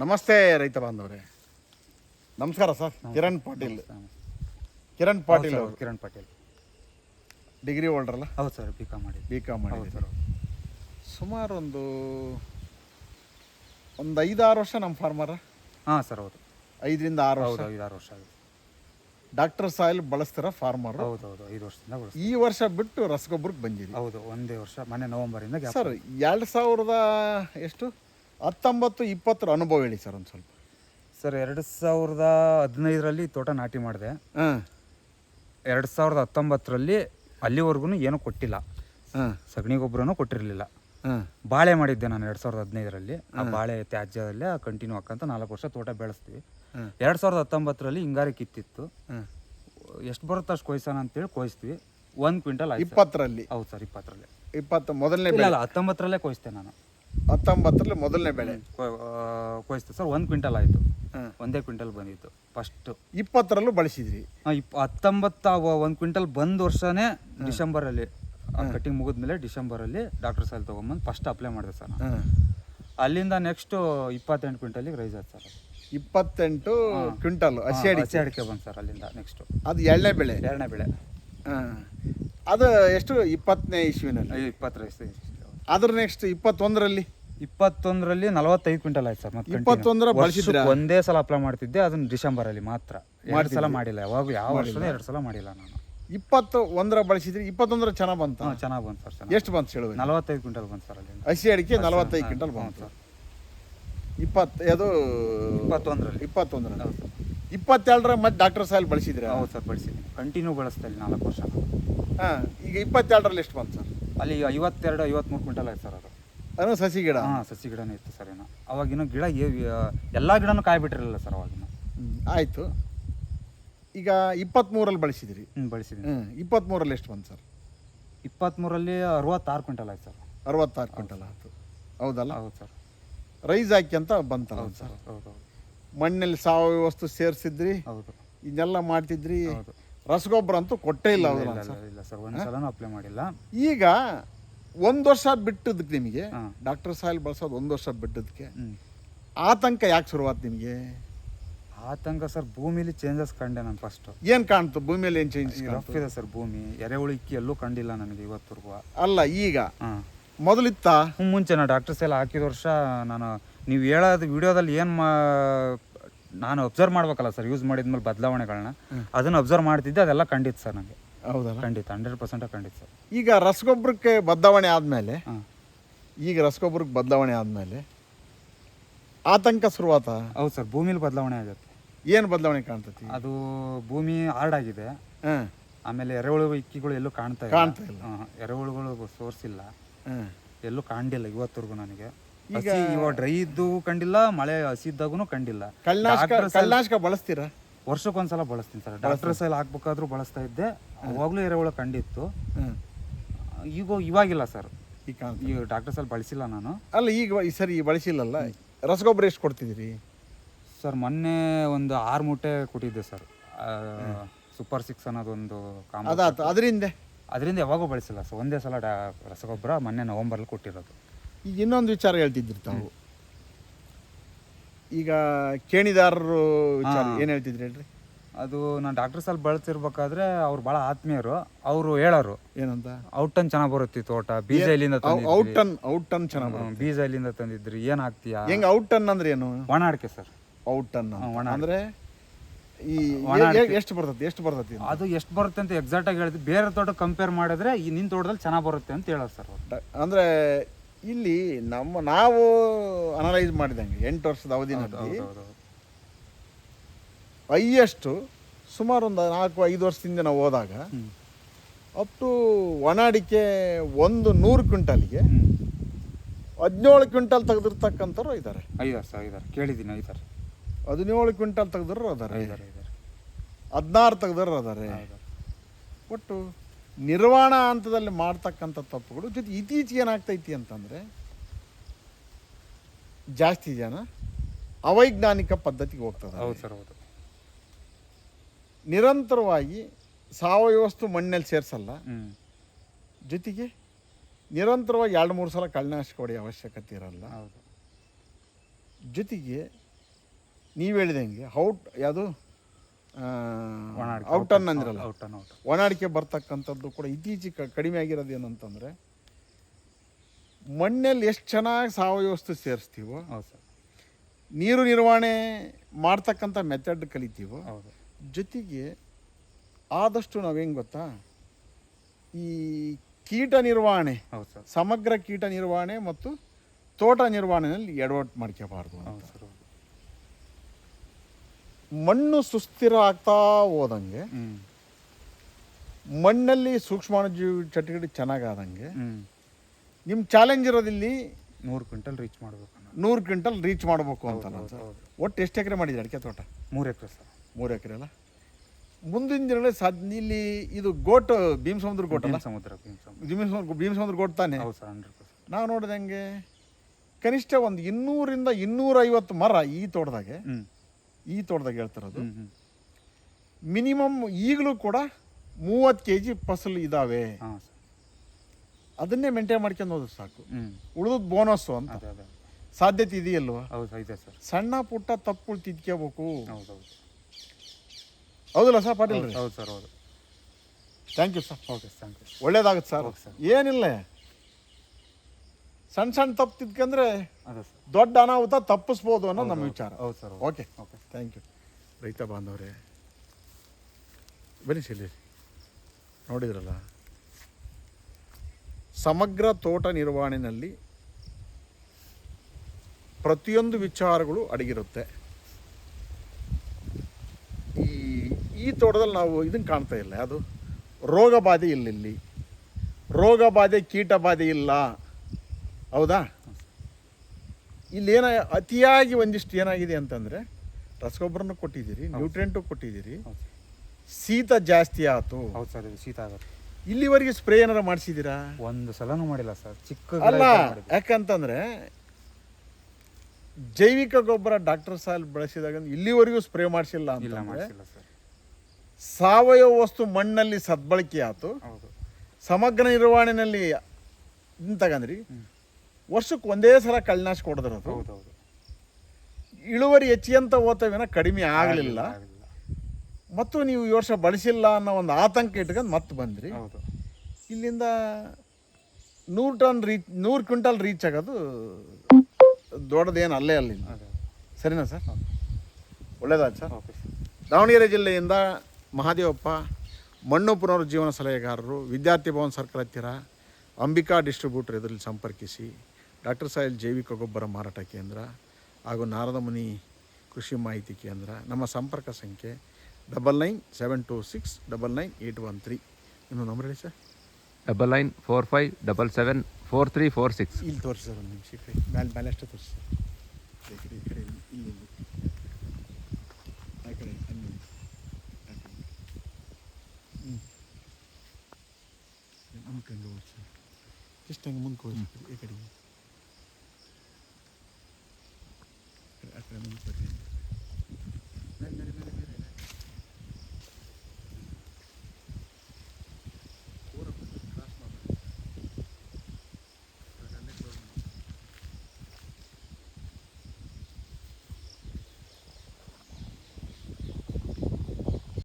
ನಮಸ್ತೆ ರೈತ ಬಾಂಧವ್ರೆ. ನಮಸ್ಕಾರ ಸರ್. ಕಿರಣ್ ಪಾಟೀಲ್. ಕಿರಣ್ ಪಾಟೀಲ್ ಅವರು. ಕಿರಣ್ ಪಾಟೀಲ್. ಡಿಗ್ರಿ ಹೋಲ್ಡ್ರಲ್ಲ? ಹೌದು ಸರ್ ಬಿ ಕಾಮ್ ಮಾಡಿ ಬಿ ಕಾಮ್ ಮಾಡಿ ಸರ್ ಸುಮಾರು ಒಂದು ಒಂದು ಐದಾರು ವರ್ಷ ನಮ್ಮ ಫಾರ್ಮರ ಹಾಂ ಸರ್ ಹೌದು. ಐದರಿಂದ ಆರು ವರ್ಷ. ಹೌದು ಐದಾರು ವರ್ಷ ಆಗಿದೆ. ಡಾಕ್ಟರ್ ಸಾಯಿಲ್ ಬಳಸ್ತಾರ ಫಾರ್ಮರ್ ಹೌದು ಹೌದು ಐದು ವರ್ಷದಿಂದ ಬಳಸ್ತೀವಿ ಈ ವರ್ಷ ಬಿಟ್ಟು ರಸಗೊಬ್ಬರಕ್ಕೆ ಬಂದಿದೆ ಹೌದು ಒಂದೇ ವರ್ಷ ಮನೆ ನವಂಬರಿಂದ ಸರ್ ಎರಡು ಸಾವಿರದ ಎಷ್ಟು? ಹತ್ತೊಂಬತ್ತು ಇಪ್ಪತ್ತರ ಅನುಭವ ಹೇಳಿ ಸರ್ ಒಂದು ಸ್ವಲ್ಪ. ಸರ್ ಎರಡು ಸಾವಿರದ ಹದಿನೈದರಲ್ಲಿ ತೋಟ ನಾಟಿ ಮಾಡಿದೆ. ಹಾಂ. ಎರಡು ಸಾವಿರದ ಹತ್ತೊಂಬತ್ತರಲ್ಲಿ ಅಲ್ಲಿವರೆಗೂ ಏನೂ ಕೊಟ್ಟಿಲ್ಲ. ಹಾಂ. ಸಗಣಿ ಗೊಬ್ಬರನೂ ಕೊಟ್ಟಿರಲಿಲ್ಲ. ಹಾಂ. ಬಾಳೆ ಮಾಡಿದ್ದೆ ನಾನು ಎರಡು ಸಾವಿರದ ಹದಿನೈದರಲ್ಲಿ. ಆ ಬಾಳೆ ತ್ಯಾಜ್ಯದಲ್ಲೇ ಕಂಟಿನ್ಯೂ ಹಾಕಂತ ನಾಲ್ಕು ವರ್ಷ ತೋಟ ಬೆಳೆಸ್ತೀವಿ. ಎರಡು ಸಾವಿರದ ಹತ್ತೊಂಬತ್ತರಲ್ಲಿ ಹಿಂಗಾರಿ ಕಿತ್ತಿತ್ತು. ಎಷ್ಟು ಬರುತ್ತೆ ಅಷ್ಟು ಕೊಯ್ಸೋಣ ಅಂತೇಳಿ ಕೊಯ್ಸ್ತೀವಿ. ಒಂದು ಕ್ವಿಂಟಲ್ ಇಪ್ಪತ್ತರಲ್ಲಿ? ಹೌದು ಸರ್ ಇಪ್ಪತ್ತರಲ್ಲಿ. ಇಪ್ಪತ್ತು ಮೊದಲನೇ ಹತ್ತೊಂಬತ್ತರಲ್ಲೇ ಕೊಯ್ಸ್ತೆ ನಾನು. ಹತ್ತೊಂಬತ್ತರಲ್ಲಿ ಮೊದಲನೇ ಬೆಳೆ. ಕೊಯ್ಸ್ತು ಸರ್ ಒಂದು ಕ್ವಿಂಟಲ್ ಆಯಿತು. ಒಂದೇ ಕ್ವಿಂಟಲ್ ಬಂದಿತ್ತು ಫಸ್ಟ್ ಇಪ್ಪತ್ತರಲ್ಲೂ ಬಳಸಿದ್ರಿ. ಹತ್ತೊಂಬತ್ತ ಒಂದು ಕ್ವಿಂಟಲ್ ಬಂದ ವರ್ಷನೇ ಡಿಸೆಂಬರಲ್ಲಿ ಕಟಿಂಗ್ ಮುಗಿದ್ಮೇಲೆ ಡಿಸೆಂಬರಲ್ಲಿ ಡಾಕ್ಟರ್ ಸಾಯಿಲ್ ತೊಗೊಂಬಂದು ಫಸ್ಟ್ ಅಪ್ಲೈ ಮಾಡಿದೆ ಸರ್ ಅಲ್ಲಿಂದ ನೆಕ್ಸ್ಟು ಇಪ್ಪತ್ತೆಂಟು ಕ್ವಿಂಟಲಿಗೆ ರೈಸ್ ಆಯ್ತು ಸರ್. ಇಪ್ಪತ್ತೆಂಟು ಕ್ವಿಂಟಲ್ ಹಸಿ ಅಡಿಕೆ ಹಸಿ ಅಡಿಕೆ ಬಂತು ಸರ್ ಅಲ್ಲಿಂದ ನೆಕ್ಸ್ಟು ಅದು ಎರಡನೇ ಬೆಳೆ. ಎರಡನೇ ಬೆಳೆ. ಹಾಂ. ಅದು ಎಷ್ಟು? ಇಪ್ಪತ್ತನೇ ಇಸ್ವಿನಲ್ಲಿ. ಇಪ್ಪತ್ತರ ಅದ್ರ ನೆಕ್ಸ್ಟ್ ಇಪ್ಪತ್ತೊಂದರಲ್ಲಿ? ಇಪ್ಪತ್ತೊಂದರಲ್ಲಿ ನಲವತ್ತೈದು ಕ್ವಿಂಟಲ್ ಆಯ್ತು ಸರ್ ಮತ್ತೆ ಇಪ್ಪತ್ತೊಂದರ ಬಳಸಿದ್ರೆ ಒಂದೇ ಸಲ ಅಪ್ಲೈ ಮಾಡ್ತಿದ್ದೆ ಅದನ್ನ ಡಿಸೆಂಬರಲ್ಲಿ ಮಾತ್ರ. ಎರಡು ಸಲ ಮಾಡಿಲ್ಲ ಯಾವಾಗ ಯಾವ ವರ್ಷ ಎರಡು ಸಲ ಮಾಡಿಲ್ಲ ನಾನು. ಇಪ್ಪತ್ತು ಒಂದರ ಬಳಸಿದ್ರೆ ಇಪ್ಪತ್ತೊಂದರ ಚೆನ್ನಾಗಿ ಬಂತು? ಚೆನ್ನಾಗಿ ಬಂತು ಸರ್ ಚೆನ್ನಾಗಿ ಎಷ್ಟು ಬಂತು ಹೇಳುವ ನಲವತ್ತೈದು ಕ್ವಿಂಟಲ್ ಬಂತು ಸರ್ ಅಲ್ಲಿ ಹಸಿ ಅಡಿಕೆ ನಲವತ್ತೈದು ಕ್ವಿಂಟಲ್ ಬಂತು. ಸರ್. ಇಪ್ಪತ್ತು ಅದು ಇಪ್ಪತ್ತೊಂದರಲ್ಲಿ. ಇಪ್ಪತ್ತೊಂದರ ಹೌದು ಸರ್. ಇಪ್ಪತ್ತೆರಡರ ಮತ್ತೆ ಡಾಕ್ಟರ್ ಸಾಯಿಲ್ ಬಳಸಿದ್ರೆ ಹೌದು ಸರ್ ಬಳಸಿದ್ದೀನಿ. ಕಂಟಿನ್ಯೂ ಬಳಸ್ತಾ ಇಲ್ಲಿ ನಾಲ್ಕು ವರ್ಷ. ಹಾಂ ಈಗ ಇಪ್ಪತ್ತೆರಡರಲ್ಲಿ ಎಷ್ಟು ಬಂತು ಸರ್? ಅಲ್ಲಿ ಐವತ್ತೆರಡು ಐವತ್ಮೂರು ಕ್ವಿಂಟಲ್ ಆಯ್ತು ಸರ್ ಅದು. ಅದು ಸಸಿ ಗಿಡ? ಹಾಂ ಸಸಿ ಗಿಡನೇ ಇತ್ತು ಸರ್ ಏನೋ ಅವಾಗಿನ ಗಿಡ ಎಲ್ಲ ಗಿಡನೂ ಕಾಯ್ಬಿಟ್ಟಿರಲಿಲ್ಲ ಸರ್ ಅವಾಗಿನ ಆಯಿತು ಆಯ್ತು. ಈಗ ಇಪ್ಪತ್ತ್ಮೂರಲ್ಲಿ ಬಳಸಿದ್ರಿ. ಹ್ಞೂ ಬಳಸಿದ್ದೀನಿ ಹ್ಞೂ ಇಪ್ಪತ್ತ್ಮೂರಲ್ಲಿ ಎಷ್ಟು ಬಂತು ಸರ್? ಇಪ್ಪತ್ತ್ಮೂರಲ್ಲಿ ಅರವತ್ತಾರು ಕ್ವಿಂಟಲ್ ಆಯ್ತು ಸರ್. ಅರವತ್ತಾರು ಕ್ವಿಂಟಲ್ ಆಯ್ತು. ಹೌದಲ್ಲ? ಹೌದು ಸರ್. ರೈಸ್ ಹಾಕಿ ಅಂತ ಬಂತಲ್ಲ ಹೌದು ಸರ್ ಹೌದು ಹೌದು. ಮಣ್ಣಲ್ಲಿ ಸಾವಯವ ವಸ್ತು ಸೇರಿಸಿದ್ರಿ? ಹೌದು. ಇದನ್ನೆಲ್ಲ ಮಾಡ್ತಿದ್ರಿ? ಹೌದು. ರಸಗೊಬ್ಬರ ಅಂತೂ ಕೊಟ್ಟೇ ಇಲ್ಲ ಇಲ್ಲ ಹೌದಲ್ಲ ಇಲ್ಲ ಇಲ್ಲ ಸರ್ ಅಪ್ಲೈ ಮಾಡಿಲ್ಲ. ಈಗ ಒಂದು ವರ್ಷ ಬಿಟ್ಟದಕ್ಕೆ ನಿಮಗೆ ಹಾಂ. ಡಾಕ್ಟರ್ ಸಾಯಿಲ್ ಬಳಸೋದು ಒಂದು ವರ್ಷ ಬಿಟ್ಟದಕ್ಕೆ ಆತಂಕ ಯಾಕೆ ಶುರುವಾತ್ ನಿಮಗೆ? ಆತಂಕ ಸರ್ ಭೂಮಿಲಿ ಚೇಂಜಸ್ ಕಂಡೆ ನಾನು ಫಸ್ಟ್ ಏನು ಕಾಣ್ತು? ಭೂಮಿಯಲ್ಲಿ ಏನು ಚೇಂಜ್ ರಫ್ ಇದೆ ಸರ್ ಭೂಮಿ. ಎರೆಹುಳು ಇಕ್ಕಿ ಎಲ್ಲೂ ಕಂಡಿಲ್ಲ ನನಗೆ ಇವತ್ತರೆಗೂ ಅಲ್ಲ ಈಗ ಹಾಂ. ಮೊದಲಿತ್ತ? ಮುಂಚೆ ನಾನು ಡಾಕ್ಟರ್ ಸೈಲ್ ಹಾಕಿದ ವರ್ಷ ನಾನು ನೀವು ಹೇಳೋದು ವಿಡಿಯೋದಲ್ಲಿ ಏನು ಮಾ ನಾನು ಅಬ್ಸರ್ವ್ ಮಾಡ್ಬೇಕಲ್ಲ ಸರ್ ಯೂಸ್ ಮಾಡಿದ್ಮೇಲೆ ಬದಲಾವಣೆಗಳನ್ನ ಅದನ್ನ ಅಬ್ಸರ್ವ್ ಮಾಡ್ತಿದ್ದೆ ಅದೆಲ್ಲ ಖಂಡಿತ ಸರ್ ನನಗೆ ಹೌದಲ್ಲ? ಖಂಡಿತ ಹಂಡ್ರೆಡ್ ಪರ್ಸೆಂಟ್ ಖಂಡಿತ ಸರ್ ಈಗ ರಸಗೊಬ್ಬರಕ್ಕೆ ಬದಲಾವಣೆ ಆದಮೇಲೆ ಈಗ ರಸಗೊಬ್ಬರಕ್ಕೆ ಬದಲಾವಣೆ ಆದಮೇಲೆ ಆತಂಕ ಶುರುವಾತ? ಹೌದು ಸರ್ ಭೂಮಿಲಿ ಬದಲಾವಣೆ ಆಗುತ್ತೆ. ಏನು ಬದಲಾವಣೆ ಕಾಣ್ತೈತಿ? ಅದು ಭೂಮಿ ಹಾರ್ಡ್ ಆಗಿದೆ. ಆಮೇಲೆ ಎರೆಹುಳು ಇಕ್ಕಿಗಳು ಎಲ್ಲೂ ಕಾಣ್ತಾ ಇಲ್ಲ. ಕಾಣ್ತಾ ಇಲ್ಲ. ಎರೆಹುಳುಗಳು ಸೋರ್ಸ್ ಇಲ್ಲ. ಎಲ್ಲೂ ಕಾಣಿಲ್ಲ ಇವತ್ತರೆಗೂ ನನಗೆ. ಹಸಿ ಇವಾಗ ಡ್ರೈ ಇದ್ದು ಕಂಡಿಲ್ಲ ಮಳೆ ಹಸಿದ್ದಾಗೂ ಕಂಡಿಲ್ಲ. ಕಳ್ಳನಾಶಕ ಕಳ್ಳನಾಶಕ ಬಳಸ್ತೀರಾ? ವರ್ಷಕ್ಕೊಂದ್ಸಲ ಬಳಸ್ತೀನಿ ಸರ್. ಡಾಕ್ಟರ್ ಸೈಲ್ ಹಾಕ್ಬೇಕಾದ್ರೂ ಬಳಸ್ತಾ ಇದ್ದೆ. ಅವಾಗಲೂ ಎರೆಹುಳ ಕಂಡಿತ್ತು. ಈಗ ಇವಾಗಿಲ್ಲ ಸರ್. ಈಗ ಈಗ ಡಾಕ್ಟರ್ ಸೈಲ್ ಬಳಸಿಲ್ಲ ನಾನು. ಅಲ್ಲ ಈಗ ಈ ಸರಿ ಬಳಸಿಲ್ಲಲ್ಲ? ರಸಗೊಬ್ಬರ ಎಷ್ಟು ಕೊಡ್ತಿದ್ದೀರಿ? ಸರ್ ಮೊನ್ನೆ ಒಂದು ಆರು ಮೂಟೆ ಕೊಟ್ಟಿದ್ದೆ ಸರ್. ಸೂಪರ್ ಸಿಕ್ಸ್ ಅನ್ನೋದೊಂದು ಅದರಿಂದ? ಅದರಿಂದ ಯಾವಾಗೂ ಬಳಸಿಲ್ಲ ಸರ್. ಒಂದೇ ಸಲ ಡಾ ರಸಗೊಬ್ಬರ ಮೊನ್ನೆ ನವಂಬರ್ಲಿ ಕೊಟ್ಟಿರೋದು. ಈಗ ಇನ್ನೊಂದು ವಿಚಾರ ಹೇಳ್ತಿದ್ರಿ ತಾವು. ಈಗ ಕೇಣಿದಾರರು ವಿಚಾರ ಏನು ಹೇಳ್ತಿದ್ರಿ ಹೇಳ್ರಿ? ಅದು ನಾನು ಡಾಕ್ಟರ್ ಸಾಲ್ ಬಳಸಿರ್ಬೇಕಾದ್ರೆ ಅವ್ರು ಭಾಳ ಆತ್ಮೀಯರು. ಅವರು ಹೇಳೋರು. ಏನಂತ? ಔಟನ್ ಚೆನ್ನಾಗಿ ಬರುತ್ತೆ ತೋಟ. ಬೀಜ ಇಲ್ಲಿಂದ outturn outturn turn outturn ಚೆನ್ನಾಗಿ ಬೀಜ ಇಲ್ಲಿಂದ ತಂದಿದ್ರಿ? ಏನ್ ಹಾಕ್ತೀಯಾ ಹೆಂಗ್ ಔಟ್ ಟನ್ ಅಂದ್ರೆ ಏನು? ಒಣ ಅಡಿಕೆ ಸರ್. ಔಟ್ ಟನ್ ಒಣ ಅಂದ್ರೆ ಈ ಎಷ್ಟು ಬರ್ತತಿ ಎಷ್ಟು ಬರ್ತದೆ ಅದು ಎಷ್ಟು ಬರುತ್ತೆ ಅಂತ ಎಕ್ಸಾಕ್ಟ್ ಆಗಿ ಹೇಳಿದ್ವಿ ಬೇರೆ ತೋಟ ಕಂಪೇರ್ ಮಾಡಿದ್ರೆ ಈ ನಿನ್ ತೋಟದಲ್ಲಿ ಚೆನ್ನಾಗಿ ಬರುತ್ತೆ ಅಂತ ಹೇಳೋದು ಸರ್ ಅಂದ್ರೆ ಇಲ್ಲಿ ನಮ್ಮ ನಾವು ಅನಲೈಸ್ ಮಾಡಿದಂಗೆ ಎಂಟು ವರ್ಷದ ಅವಧಿನಲ್ಲಿ ಹೈಯೆಸ್ಟು ಸುಮಾರು ಒಂದು ನಾಲ್ಕು ಐದು ವರ್ಷದಿಂದ ನಾವು ಹೋದಾಗ ಅಪ್ ಟು ಒಣ ಅಡಿಕೆ ಒಂದು ನೂರು ಕ್ವಿಂಟಲ್ಗೆ ಹದಿನೇಳು ಕ್ವಿಂಟಲ್ ತೆಗೆದಿರ್ತಕ್ಕಂಥವ್ರು ಇದ್ದಾರೆ. ಐದಾರು ಸರ್ ಐದಾರು. ಕೇಳಿದ್ದೀನಿ ಐದಾರು. ಹದಿನೇಳು ಕ್ವಿಂಟಲ್ ತೆಗೆದ್ರು ಅದಾರೆ ಐದಾರು ಐದಾರು. ಹದಿನಾರು ತೆಗೆದ್ರು ಅದಾರೆ ಒಟ್ಟು ನಿರ್ವಹಣಾ ಹಂತದಲ್ಲಿ ಮಾಡ್ತಕ್ಕಂಥ ತಪ್ಪುಗಳು ಜೊತೆ ಇತ್ತೀಚೆಗೆ ಏನಾಗ್ತೈತಿ ಅಂತಂದರೆ ಜಾಸ್ತಿ ಜನ ಅವೈಜ್ಞಾನಿಕ ಪದ್ಧತಿಗೆ ಹೋಗ್ತದೆ ಹೌದು ಸರ್ ಹೌದು. ನಿರಂತರವಾಗಿ ಸಾವಯವ ವಸ್ತು ಮಣ್ಣಲ್ಲಿ ಸೇರಿಸಲ್ಲ. ಜೊತೆಗೆ ನಿರಂತರವಾಗಿ ಎರಡು ಮೂರು ಸಲ ಕಳ್ಳನಾಶಕ ಹೊಡೆಯೋ ಅವಶ್ಯಕತೆ ಇರಲ್ಲ. ಹೌದು. ಜೊತೆಗೆ ನೀವು ಹೇಳಿದಂಗೆ ಔಟ್ ಯಾವುದು? ಒಣ ಅನ್ ಔಟನ್ ಅಂದಿರಲ್ಲ. ಔಟನ್ ಔಟ್ ಒಣ ಅಡಿಕೆ ಬರ್ತಕ್ಕಂಥದ್ದು ಕೂಡ ಇತ್ತೀಚೆಗೆ ಕಡಿಮೆ ಆಗಿರೋದು ಏನಂತಂದರೆ ಮಣ್ಣಲ್ಲಿ ಎಷ್ಟು ಚೆನ್ನಾಗಿ ಸಾವಯವ ವಸ್ತು ಸೇರಿಸ್ತೀವೋ ಹೌದು ಸರ್. ನೀರು ನಿರ್ವಹಣೆ ಮಾಡ್ತಕ್ಕಂಥ ಮೆಥಡ್ ಕಲಿತೀವೋ ಹೌದು. ಜೊತೆಗೆ ಆದಷ್ಟು ನಾವೇನು ಗೊತ್ತಾ ಈ ಕೀಟ ನಿರ್ವಹಣೆ ಹೌದು ಸರ್. ಸಮಗ್ರ ಕೀಟ ನಿರ್ವಹಣೆ ಮತ್ತು ತೋಟ ನಿರ್ವಹಣೆಯಲ್ಲಿ ಎಡವಟ್ಟು ಮಾಡ್ಕೋಬಾರ್ದು ಮಣ್ಣು ಸುಸ್ಥಿರ ಆಗ್ತಾ ಹೋದಂಗೆ ಮಣ್ಣಲ್ಲಿ ಸೂಕ್ಷ್ಮಾಣುಜೀವಿ ಚಟುವಟಿಕೆ ಚೆನ್ನಾಗಾದಂಗೆ ನಿಮ್ಮ ಚಾಲೆಂಜ್ ಇರೋದಿಲ್ಲಿ ನೂರು ಕ್ವಿಂಟಲ್ ರೀಚ್ ಮಾಡಬೇಕು ನೂರು ಕ್ವಿಂಟಲ್ ರೀಚ್ ಮಾಡಬೇಕು ಅಂತ. ಒಟ್ಟು ಎಷ್ಟು ಎಕರೆ ಮಾಡಿದ್ದೀರಿ ಅಡಿಕೆ ತೋಟ? ಮೂರು ಎಕರೆ ಸರ್. ಮೂರು ಎಕರೆ ಅಲ್ಲ? ಮುಂದಿನ ದಿನಗಳಲ್ಲಿ ಸಾಧ್ಯ ಇಲ್ಲಿ ಇದು ಗೋಟ್ ಭೀಮ್ ಸಮುದ್ರ ಗೋಟ್ ಅಲ್ಲ? ಸಮುದ್ರ ಭೀಮ್ ಸಮುದ್ರ ಭೀಮ್ ಸಮುದ್ರ ಭೀಮ್ ಸಮುದ್ರ ಗೋಟ್ ತಾನೆ ನಾವು ನೋಡಿದಂಗೆ ಕನಿಷ್ಠ ಒಂದು ಇನ್ನೂರಿಂದ ಇನ್ನೂರೈವತ್ತು ಮರ ಈ ತೋಟದಾಗೆ ಈ ತೋಟದಾಗ ಹೇಳ್ತಿರೋದು ಮಿನಿಮಮ್ ಈಗಲೂ ಕೂಡ ಮೂವತ್ತು ಕೆ ಜಿ ಫಸಲು ಇದ್ದಾವೆ ಹಾಂ ಸರ್. ಅದನ್ನೇ ಮೇಂಟೈನ್ ಮಾಡ್ಕೊಂಡು ಹೋದ್ರೆ ಸಾಕು. ಹ್ಞೂ ಬೋನಸ್ ಬೋನಸ್ಸು ಅಂತ. ಅದೇ ಸಾಧ್ಯತೆ ಇದೆಯಲ್ವಾ? ಹೌದು ಇದೆ ಸರ್. ಸಣ್ಣ ಪುಟ್ಟ ತಪ್ಪುಗಳು ತಿದ್ಕೋಬೇಕು. ಹೌದು ಹೌದು. ಹೌದಲ್ಲ ಸರ್ ಪಾಟೀಲ್ ಹೌದು ಸರ್ ಹೌದು. Thank you sir okay thank you ಒಳ್ಳೇದಾಗುತ್ತೆ ಸರ್. Okay sir. ಏನಿಲ್ಲ. ಸಣ್ಣ ಸಣ್ಣ ತಪ್ಪು ತಿದ್ಕಂದ್ರೆ ಅದೇ ಸರ್. ದೊಡ್ಡ ಅನಾಹುತ ತಪ್ಪಿಸ್ಬೋದು ಅನ್ನೋ ನಮ್ಮ ವಿಚಾರ. ಹೌದು sir okay okay thank you ರೈತ ಬಾಂಧವರೇ ಬನ್ನಿ ಶೈಲಿ. ನೋಡಿದ್ರಲ್ಲ? ಸಮಗ್ರ ತೋಟ ನಿರ್ವಹಣೆಯಲ್ಲಿ ಪ್ರತಿಯೊಂದು ವಿಚಾರಗಳು ಅಡಗಿರುತ್ತೆ. ಈ ಈ ತೋಟದಲ್ಲಿ ನಾವು ಇದನ್ನು ಕಾಣ್ತಾ ಇಲ್ಲ. ಅದು ರೋಗ ಬಾಧೆ ಇಲ್ಲ ಇಲ್ಲಿ ರೋಗ ಬಾಧೆ ಕೀಟ ಬಾಧೆ ಇಲ್ಲ. ಹೌದಾ? ಇಲ್ಲಿ ಏನ ಅತಿಯಾಗಿ ಒಂದಿಷ್ಟು ಏನಾಗಿದೆ ಅಂತಂದರೆ ರಸಗೊಬ್ಬರನೂ ಕೊಟ್ಟಿದ್ದೀರಿ ನ್ಯೂಟ್ರೆಂಟು ಕೊಟ್ಟಿದ್ದೀರಿ. ಶೀತ ಜಾಸ್ತಿ ಆಯ್ತು. ಹೌದು ಸರ್ ಶೀತ ಆಗುತ್ತೆ. ಇಲ್ಲಿವರೆಗೆ ಸ್ಪ್ರೇ ಏನಾರ ಮಾಡಿಸಿದ್ದೀರಾ? ಒಂದು ಸಲನೂ ಮಾಡಿಲ್ಲ ಸರ್ ಚಿಕ್ಕ ಅಲ್ಲ ಯಾಕಂತಂದ್ರೆ ಜೈವಿಕ ಗೊಬ್ಬರ ಡಾಕ್ಟರ್ ಸಾಲ್ ಬಳಸಿದಾಗ ಇಲ್ಲಿವರೆಗೂ ಸ್ಪ್ರೇ ಮಾಡಿಸಿಲ್ಲ ಅಂತ ಅಂತಂದ್ರೆ ಮಾಡಿಸಿಲ್ಲ ಸರ್. ಸಾವಯವ ವಸ್ತು ಮಣ್ಣಲ್ಲಿ ಸದ್ಬಳಕೆ ಆಯ್ತು. ಸಮಗ್ರ ನಿರ್ವಹಣೆಯಲ್ಲಿ ತಗಂದ್ರಿ ವರ್ಷಕ್ಕೆ ಒಂದೇ ಸಲ ಕಳ್ಳನಾಶ ಕೊಡದ್ರದು ಹೌದು ಹೌದು. ಇಳುವರಿ ಹೆಚ್ಚಿಗೆಂತ ಓದ್ತವೇನ ಕಡಿಮೆ ಆಗಲಿಲ್ಲ. ಮತ್ತು ನೀವು ಈ ವರ್ಷ ಬಳಸಿಲ್ಲ ಅನ್ನೋ ಒಂದು ಆತಂಕ ಇಟ್ಕೊಂಡು ಮತ್ತೆ ಬಂದ್ರಿ. ಹೌದು. ಇಲ್ಲಿಂದ ನೂರು ಟನ್ ರೀಚ್ ನೂರು ಕ್ವಿಂಟಲ್ ರೀಚ್ ಆಗೋದು ದೊಡ್ಡದೇನು ಅಲ್ಲೇ ಅಲ್ಲಿ ಸರಿನಾ ಸರ್? ಒಳ್ಳೇದಾ ಸರ್. ದಾವಣಗೆರೆ ಜಿಲ್ಲೆಯಿಂದ ಮಹಾದೇವಪ್ಪ ಮಣ್ಣು ಪುನರುಜ್ಜೀವನ ಸಲಹೆಗಾರರು ವಿದ್ಯಾರ್ಥಿ ಭವನ್ ಸರ್ಕಲ್ ಹತ್ತಿರ ಅಂಬಿಕಾ ಡಿಸ್ಟ್ರಿಬ್ಯೂಟರ್ ಇದರಲ್ಲಿ ಸಂಪರ್ಕಿಸಿ ಡಾಕ್ಟರ್ ಸಾಯಿಲ್ ಜೈವಿಕ ಗೊಬ್ಬರ ಮಾರಾಟ ಕೇಂದ್ರ ಹಾಗೂ ನಾರದಮುನಿ ಕೃಷಿ ಮಾಹಿತಿ ಕೇಂದ್ರ ನಮ್ಮ ಸಂಪರ್ಕ ಸಂಖ್ಯೆ double nine seven two six double nine eight one three. ನಿಮ್ಮ ನಂಬರ್ ಹೇಳಿ sir double nine four five double seven four three four six. ಇಲ್ಲಿ ತೋರಿಸಿ ಸರ್ ಒಂದು ನಿಮಿಷ ಕಡೆ ಮೇಲೆ ಮೇಲೆ ಅಷ್ಟೇ ತೋರಿಸಿ ಈ ಕಡೆ ಈ ಕಡೆ ಇಲ್ಲಿ. ಆ ಕಡೆ ಅಲ್ಲಿ. ಕಡೆ. ಹ್ಞೂ ಅನ್ಕೊಂಡು ಹೋಗಿ ಸರ್ ಎಷ್ಟು ಹಂಗೆ ಮುಂದೆ ಈ ಕಡೆ ಆ ಕಡೆ ಮುಂದೆ ಬರ್ರಿ